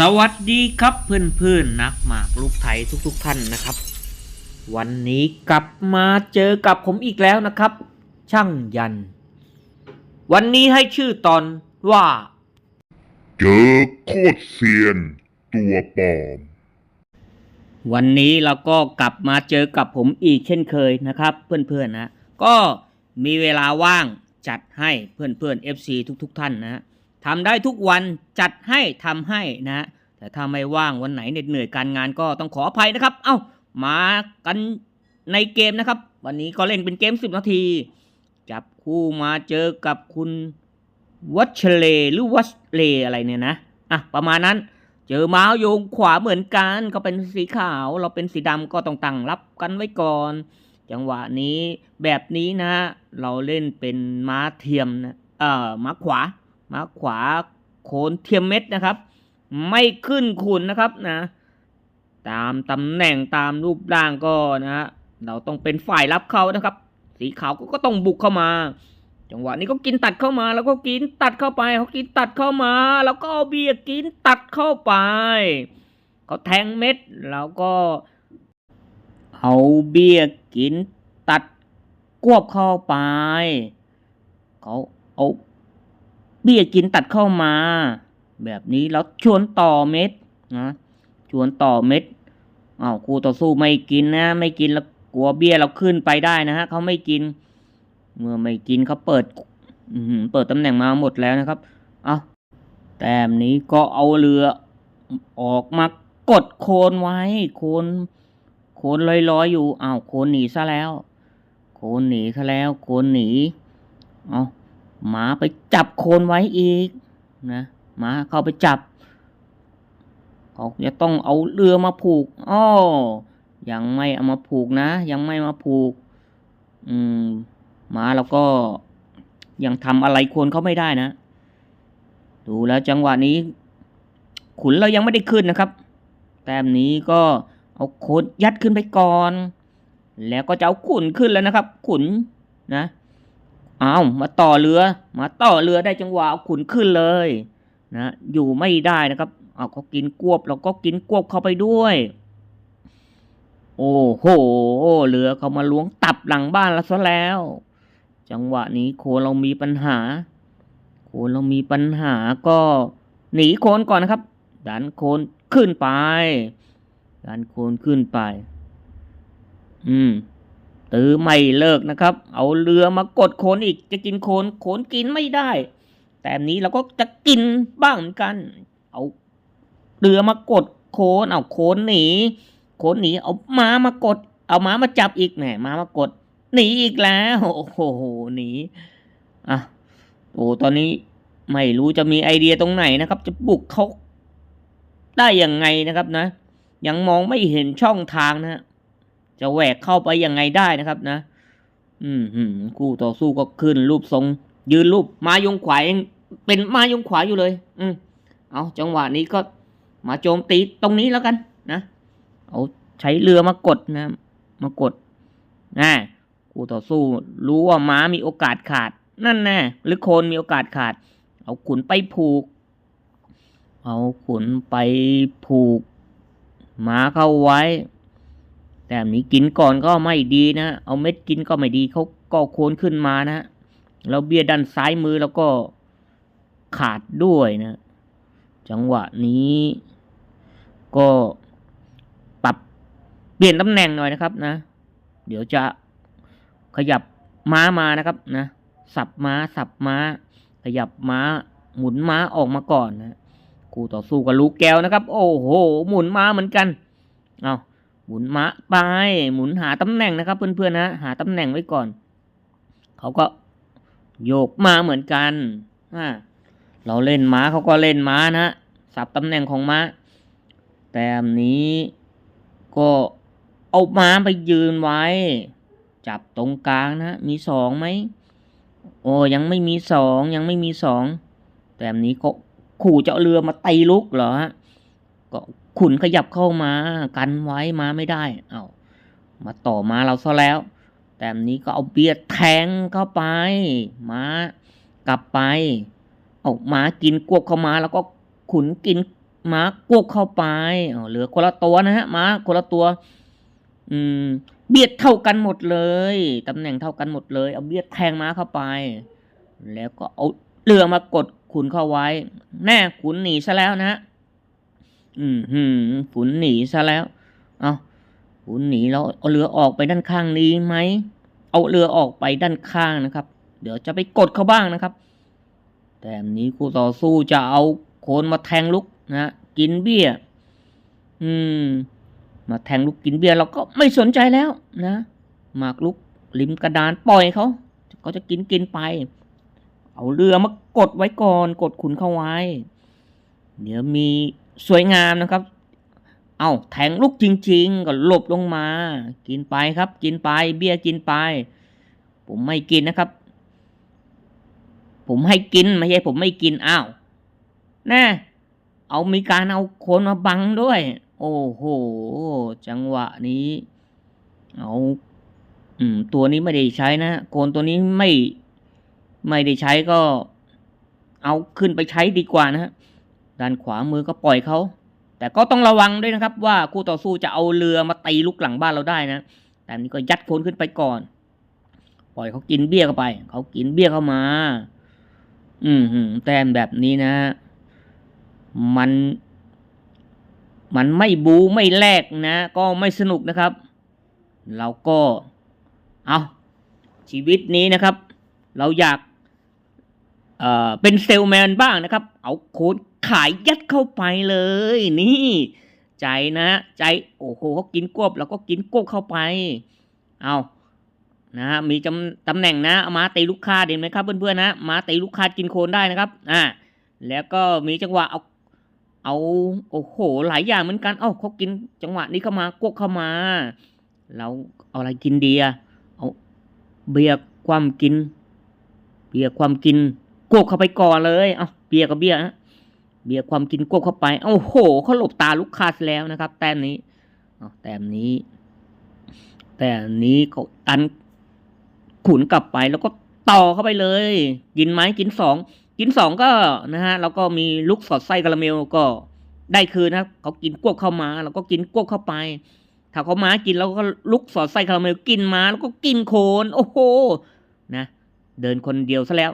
สวัสดีครับเพื่อนๆนักหมากลูกไทยทุกๆท่านนะครับ วันนี้กลับมาเจอกับผมอีกแล้วนะครับ ช่างยัน วันนี้ให้ชื่อตอนว่า เจอโคตรเซียน ตัวปลอม วันนี้เราก็กลับมาเจอกับผมอีกเช่นเคยนะครับ เพื่อนๆนะ ก็มีเวลาว่างจัดให้เพื่อนๆ FC ทุก ๆ ท่านนะ ทำได้ทุกวันจัดให้ทำให้นะแต่ถ้าไม่ว่างวันไหนเหน็ดเหนื่อยการงานก็ต้องขออภัยนะครับ เอ้ามากันในเกมนะครับ วันนี้ก็เล่นเป็นเกม 10 นาที จับคู่มาเจอกับคุณวัชเลหรือวัชเลอะไรเนี่ยนะอะประมาณนั้น เจอม้าโยงขวาเหมือนกันก็เป็นสีขาว เราเป็นสีดำก็ต้องตั้งรับกันไว้ก่อน จังหวะนี้แบบนี้นะ เราเล่นเป็นม้าเทียมนะเอ่อม้าขวา มาขวาโคนเทียมเม็ดนะครับ ไม่ขึ้นขุนนะครับนะตามตำแหน่งตามรูปร่างก็นะฮะเราต้องเป็นฝ่ายรับเขานะครับ สีขาวก็ก็ต้องบุกเข้ามา จังหวะนี้ก็กินตัดเข้ามา แล้วก็กินตัดเข้าไปเขากินตัดเข้ามา แล้วก็เอาเบียร์กินตัดเข้าไปเขาแทงเม็ดแล้วก็ เอาเบียร์กินตัดกวบเข้าไปเขาเอา เบียกินตัดเข้ามา แบบนี้แล้วชวนต่อเม็ดนะชวนต่อเม็ดอ้าวคู่ต่อสู้ไม่กินนะ ไม่กินแล้วกลัวเบี้ยเราขึ้นไปได้นะฮะเขาไม่กิน เมื่อไม่กินเขาเปิดอืเปิดตำแหน่งมาหมดแล้วนะครับ เอาแต้มนี้ก็เอาเรือออกมากดโคนไว้ โคนโคนลอยๆอยู่อ้าวโคนหนีซะแล้ว โคนหนีซะแล้ว โคนหนี เอา หมาไปจับโคนไว้อีกนะหมาเข้าไปจับเขาจะต้องเอาเรือมาผูกอ้อยังไม่เอามาผูกนะ ยังไม่มาผูก อืมหมาเราก็ยังทำอะไรควรเขาไม่ได้นะ ดูแล้วจังหวะนี้ ขุนเรายังไม่ได้ขึ้นนะครับ แต้มนี้ก็เอาโคดยัดขึ้นไปก่อน แล้วก็จะเอาขุนขึ้นแล้วนะครับ ขุนนะ เอามาต่อเรือ มาต่อเรือได้จังหวะเอาขุนขึ้นเลยนะอยู่ไม่ได้นะครับเอาเขากินกวบเราก็กินกวบเข้าไปด้วย โอ้โหเรือเขามาล้วงตับหลังบ้านเราซะแล้ว จังหวะนี้โคเรามีปัญหา โคเรามีปัญหาก็ หนีโคนก่อนนะครับ ดันโคนขึ้นไป ดันโคนขึ้นไป อืม ตือไม่เลิกนะครับ เอาเรือมากดโคนอีกจะกินโคนโคนกินไม่ได้ แต่นี้เราก็จะกินบ้างเหมือนกัน เอาเรือมากดโคนเอาโคนหนีโคนหนีเอาม้ามากด เอาม้ามาจับอีกแหมม้ามากดหนีอีกแล้วโอ้โหหนีอะโอ้ตอนนี้ไม่รู้จะมีไอเดียตรงไหนนะครับ จะบุกเขาได้ยังไงนะครับนะ ยังมองไม่เห็นช่องทางนะฮะ จะแหวกเข้าไปยังไงได้นะครับนะ อืมหืมคู่ต่อสู้ก็ขึ้นรูปทรง ยืนรูปมายงขวายังเป็นมายงขวาอยู่เลย อืมเอาจังหวะนี้ก็มาโจมตีตรงนี้แล้วกันนะเอาใช้เรือมากดนะ มากดนะคู่ต่อสู้ รู้ว่าม้ามีโอกาสขาด นั่นแน่หรือโคนมีโอกาสขาด เอาขุนไปผูก เอาขุนไปผูกม้าเข้าไว้ แต่นี้กินก่อนก็ไม่ดีนะ เอาเม็ดกินก็ไม่ดีเขาก็โคนขึ้นมานะแล้วเบียร์ด้านซ้ายมือแล้วก็ขาดด้วยนะ จังหวะนี้ ก็ปรับเปลี่ยนตำแหน่งหน่อยนะครับนะ เดี๋ยวจะขยับม้ามานะครับนะ สับม้าสับม้า ขยับม้า หมุนม้าออกมาก่อนนะคู่ต่อสู้กับลูกแก้วนะครับ โอ้โห หมุนม้าเหมือนกัน เอา หมุนม้าไป หมุนหาตำแหน่งนะครับ เพื่อนๆนะ หาตำแหน่งไว้ก่อน เขาก็โยกมาเหมือนกันอ่าเราเล่นม้าเขาก็เล่นม้านะสับตำแหน่งของม้า แต่อันนี้ก็เอาม้าไปยืนไว้ จับตรงกลางนะมีสองไหมโอ้ยังไม่มีสองยังไม่มีสองแต่อันนี้ก็ขู่เจะเอาเรือมาตีลุกเหรอฮะก็ ขุนขยับเข้ามากันไว้มาไม่ได้ เอามาต่อมาเราซะแล้ว แต่นนี้ก็เอาเบียดแทงเข้าไปม้ากลับไป เอาม้ากินกวบเข้ามาแล้วก็ขุนกินม้ากวกเข้าไปอ๋อเหลือคนละตัวนะฮะม้าคนละตัว อืม เบียดเท่ากันหมดเลยตำแหน่งเท่ากันหมดเลย เอาเบียดแทงม้าเข้าไป แล้วก็เอาเรือมากดขุนเข้าไว้ แน่ขุนหนีซะแล้วนะฮะ อืมหืมขุนหนีซะแล้ว เอาขุนหนีแล้วเอาเรือออกไปด้านข้างนี้ไหม เอาเรือออกไปด้านข้างนะครับ เดี๋ยวจะไปกดเขาบ้างนะครับ แต่นี้คู่ต่อสู้จะเอาโคนมาแทงลุกนะกินเบี้ย อืม มาแทงลูกกินเบียเราก็ไม่สนใจแล้วนะหมากลุกริมกระดานปล่อยเขาเขาจะกินกินไป เอาเรือมากดไว้ก่อน กดขุนเข้าไว้ เดี๋ยวมี สวยงามนะครับ เอาแทงลูกจริง ๆ ก็หลบลงมา กินไปครับ กินไป เบียกินไป ผมไม่กินนะครับ ผมให้กินไม่ใช่ผมไม่กินอ้าวแน่เอามีการเอาโคนมาบังด้วย โอ้โห จังหวะนี้ เอาอืม ตัวนี้ไม่ได้ใช้นะโคนตัวนี้ไม่ ไม่ได้ใช้ก็ เอาขึ้นไปใช้ดีกว่านะฮะ ด้านขวามือก็ปล่อยเขาแต่ก็ต้องระวังด้วยนะครับว่าคู่ต่อสู้จะเอาเรือมาตีลุกหลังบ้านเราได้นะ แต่นี้ก็ยัดโคนขึ้นไปก่อน ปล่อยเขากินเบี้ยเข้าไป เขากินเบี้ยเข้ามา อืมหืมแต้มแบบนี้นะ มัน มันไม่บูไม่แลกนะ ก็ไม่สนุกนะครับ เราก็ เอาชีวิตนี้นะครับ เราอยาก เอ่อ เป็นเซลแมนบ้างนะครับ เอาโค้ด ขายยัดเข้าไปเลย นี่ ใจนะ ใจโอ้โหเขากินกบแล้วก็กินกบเข้าไป เอานะฮะมีจำตำแหน่งนะเอามาตีลูกค้าเห็นไหมครับเพื่อนๆนะมาตีลูกค้ากินโคนได้นะครับ อ่า แล้วก็มีจังหวะเอาเอาโอ้โหหลายอย่างเหมือนกันเอ้าเขากินจังหวะนี้เข้ามากวกเข้ามา เราเอาอะไรกินดีอะเอาเบียร์ความกิน เบียร์ความกินกวกเข้าไปก่อนเลย เอาเบียร์กับเบียร์ฮะ เบียร์ความกินกวกเข้าไปโอ้โหเขาหลบตาลูกคาซะแล้วนะครับ แต้มนี้แต้มนี้ แต่นี้เขาตันขุนกลับไปแล้วก็ต่อเข้าไปเลย กินไหมกินสองกินสองก็นะฮะแล้วก็มีลูกสอดไส้คาราเมลก็ได้คืนนะครับเขากินกวบเข้ามาเราก็กินกวบเข้าไป ถ้าเขามากินเราก็ลุกสอดไส้คาราเมลกินมาแล้วก็กินโคน โอ้โหนะ เดินคนเดียวซะแล้ว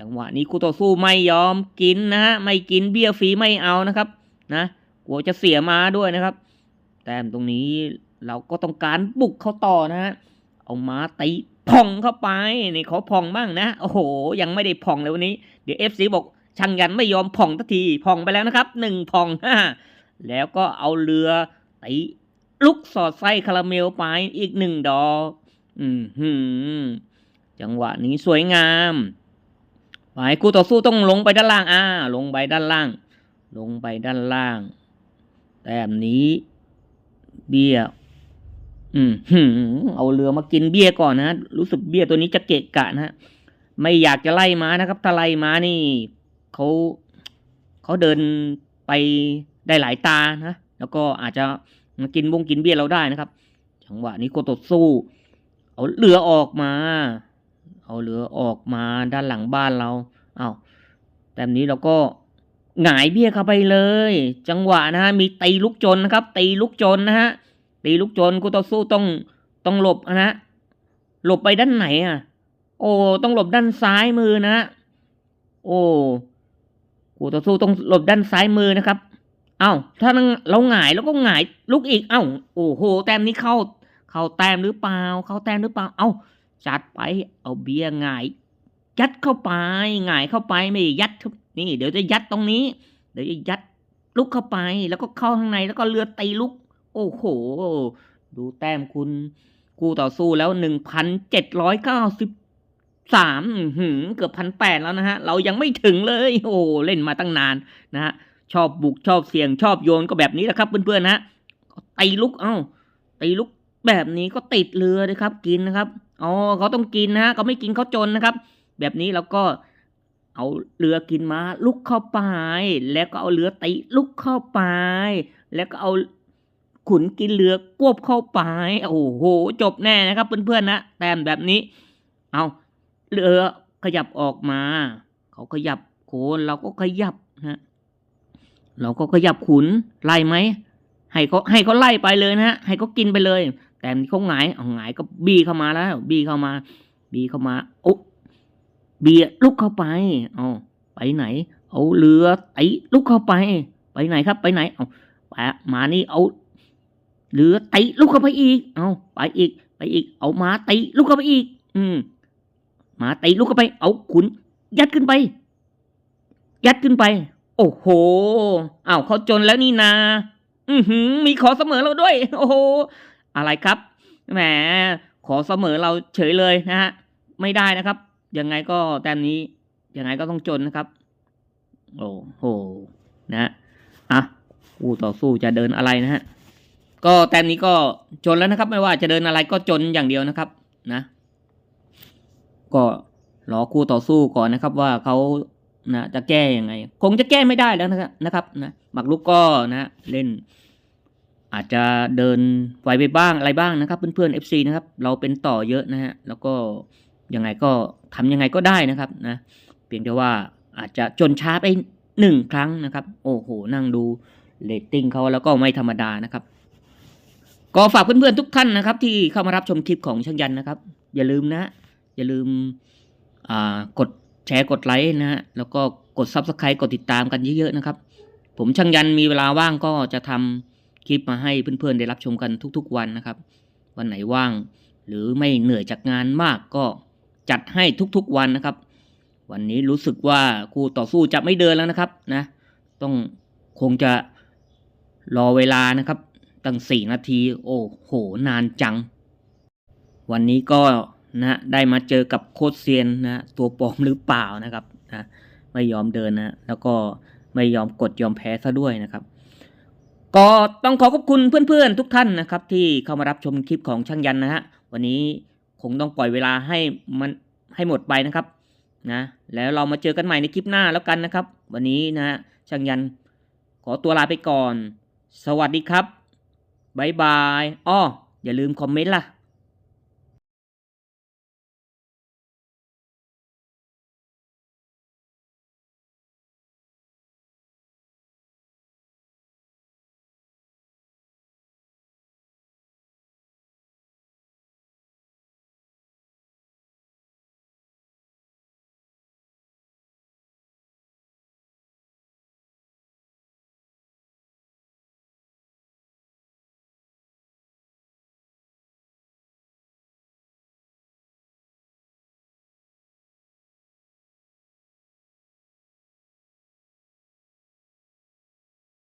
จังหวะนี้คู่ต่อสู้ไม่ยอมกินนะฮะไม่กินเบี้ยฟรีไม่เอานะครับนะกลัวจะเสียมาด้วยนะครับ แต้มตรงนี้เราก็ต้องการบุกเขาต่อนะฮะเอามาตีพองเข้าไปนี่ขอพองบ้างนะโอ้โห ยังไม่ได้พองเลยวันนี้ เดี๋ยวเอฟซีบอกช่างยันไม่ยอมผ่องทันทีผ่องไปแล้วนะครับหนึ่งผ่องฮ่าแล้วก็เอาเรือตีลุกสอดไส้คาราเมลไปอีกหนึ่งดอกอืมจังหวะนี้สวยงาม ไปคู่ต่อสู้ต้องลงไปด้านล่างอ่าลงไปด้านล่าง ลงไปด้านล่าง แต้มนี้ เบี้ย อืมเอาเรือมากินเบี้ยก่อนนะรู้สึกเบี้ยตัวนี้จะเกะกะนะฮะไม่อยากจะไล่ม้านะครับ ถ้าไล่ม้านี่เขาเขาเดินไปได้หลายตานะแล้วก็อาจจะมากินวงกินเบี้ยเราได้นะครับ จังหวะนี้โกตดสู้ เอาเรือออกมา เอาเรือออกมาด้านหลังบ้านเราเอา้าแต่นี้เราก็หงายเบี้ยเข้าไปเลย จังหวะนะฮะมีตีลูกจนนะครับ ตีลูกจนนะฮะตีลูกจนกูต่อสู้ต้องต้องหลบนะหลบไปด้านไหนอะ โอ้ต้องหลบด้านซ้ายมือนะ โอ้กูต่อสู้ต้องหลบด้านซ้ายมือนะครับ เอ้าถ้าเราหงายแล้วก็หงายลุกอีก เอ้าโอ้โห แต้มนี้เข้า เข้าแต้มหรือเปล่า เข้าแต้มหรือเปล่า เอ้า จัดไปเอาเบียร์หงาย ยัดเข้าไปหงายเข้าไปไม่ยัดนี่ เดี๋ยวจะยัดตรงนี้ เดี๋ยวจะยัดลุกเข้าไป แล้วก็เข้าข้างในแล้วก็เรือตีลุก โอ้โห ดูแต้มคุณคู่ต่อสู้แล้วหนึ่งพันเจ็ดร้อยเก้าสิบสามหืมเกือบพันแปดแล้วนะฮะ เรายังไม่ถึงเลย โอ้เล่นมาตั้งนานนะฮะ ชอบบุกชอบเสี่ยงชอบโยนก็แบบนี้แหละครับ เพื่อนๆนะตีลุกเอ้าตีลุกแบบนี้ก็ติดเรือเลยครับ กินนะครับ อ๋อเขาต้องกินนะฮะเขาไม่กินเขาจนนะครับ แบบนี้เราก็เอาเรือกินมาลุกเข้าไป แล้วก็เอาเรือตีลุกเข้าไป แล้วก็เอาขุนกินเรือกวบเข้าไป โอ้โห จบแน่นะครับเพื่อนๆนะแต้มแบบนี้ เอาเรือขยับออกมา เขาขยับโคนเราก็ขยับฮะเราก็ขยับขุนไล่ไหมให้เขาให้เขาไล่ไปเลยนะฮะให้เขากินไปเลย แต่นี่เขาหงายเอาหงายก็บีเข้ามาแล้ว บีเข้ามา บีเข้ามาโอ้บีลุกเข้าไปเอาไปไหน เอาเรือไอ้ลุกเข้าไป ไปไหนครับ ไปไหน เอาไปมานี่เอาเรือไตลุกเข้าไปอีก เอาไปอีก ไปอีก เอามาไตลุกเข้าไปอีก อืมมาไตลุกเข้าไป เอาขุน ยัดขึ้นไป ยัดขึ้นไป โอ้โหอ้าวเขาจนแล้วนี่นา อือหือ มีขอเสมอเราด้วย โอ้โห อะไรครับแหมขอเสมอเราเฉยเลยนะฮะไม่ได้นะครับยังไงก็แต้มนี้ยังไงก็ต้องจนนะครับโอ้โหนะฮะอะคู่ต่อสู้จะเดินอะไรนะฮะก็แต้มนี้ก็จนแล้วนะครับ ไม่ว่าจะเดินอะไรก็จนอย่างเดียวนะครับนะ ก็รอคู่ต่อสู้ก่อนนะครับ ว่าเขานะจะแก้ยังไง คงจะแก้ไม่ได้แล้วนะครับนะครับนะหมักลุกก็นะเล่น อาจจะเดินไวไปบ้างอะไรบ้างนะครับ เพื่อนๆ FC นะครับ เราเป็นต่อเยอะนะฮะแล้วก็ยังไงก็ทำยังไงก็ได้นะครับนะเพียงแต่ว่าอาจจะจนช้าไปหนึ่งครั้งนะครับ โอ้โห นั่งดูเรตติ้งเขาแล้วก็ไม่ธรรมดานะครับ ก็ฝากเพื่อนๆทุกท่านนะครับ ที่เข้ามารับชมคลิปของช่างยันนะครับ อย่าลืมนะ อย่าลืมกดแชร์กดไลค์นะฮะแล้วก็กด Subscribe กดติดตามกันเยอะๆนะครับ ผมช่างยันมีเวลาว่างก็จะทำ คลิปมาให้เพื่อนๆ ได้รับชมกันทุกๆวันนะครับ วันไหนว่าง หรือไม่เหนื่อยจากงานมากก็จัดให้ทุกๆวันนะครับ วันนี้รู้สึกว่าคู่ต่อสู้จะไม่เดินแล้วนะครับนะ ต้องคงจะรอเวลานะครับ ตั้งสี่นาที โอ้โห นานจัง วันนี้ก็นะได้มาเจอกับโคตรเซียนนะตัวปลอมหรือเปล่านะครับนะไม่ยอมเดินนะแล้วก็ไม่ยอมกดยอมแพ้ซะด้วยนะครับ ก็ต้องขอขอบคุณเพื่อนๆทุกท่านนะครับ ที่เข้ามารับชมคลิปของช่างยันนะฮะวันนี้คงต้องปล่อยเวลาให้มันให้หมดไปนะครับนะแล้วเรามาเจอกันใหม่ในคลิปหน้าแล้วกันนะครับ วันนี้นะฮะช่างยันขอตัวลาไปก่อน สวัสดีครับบายบายอ้ออย่าลืมคอมเมนต์ล่ะ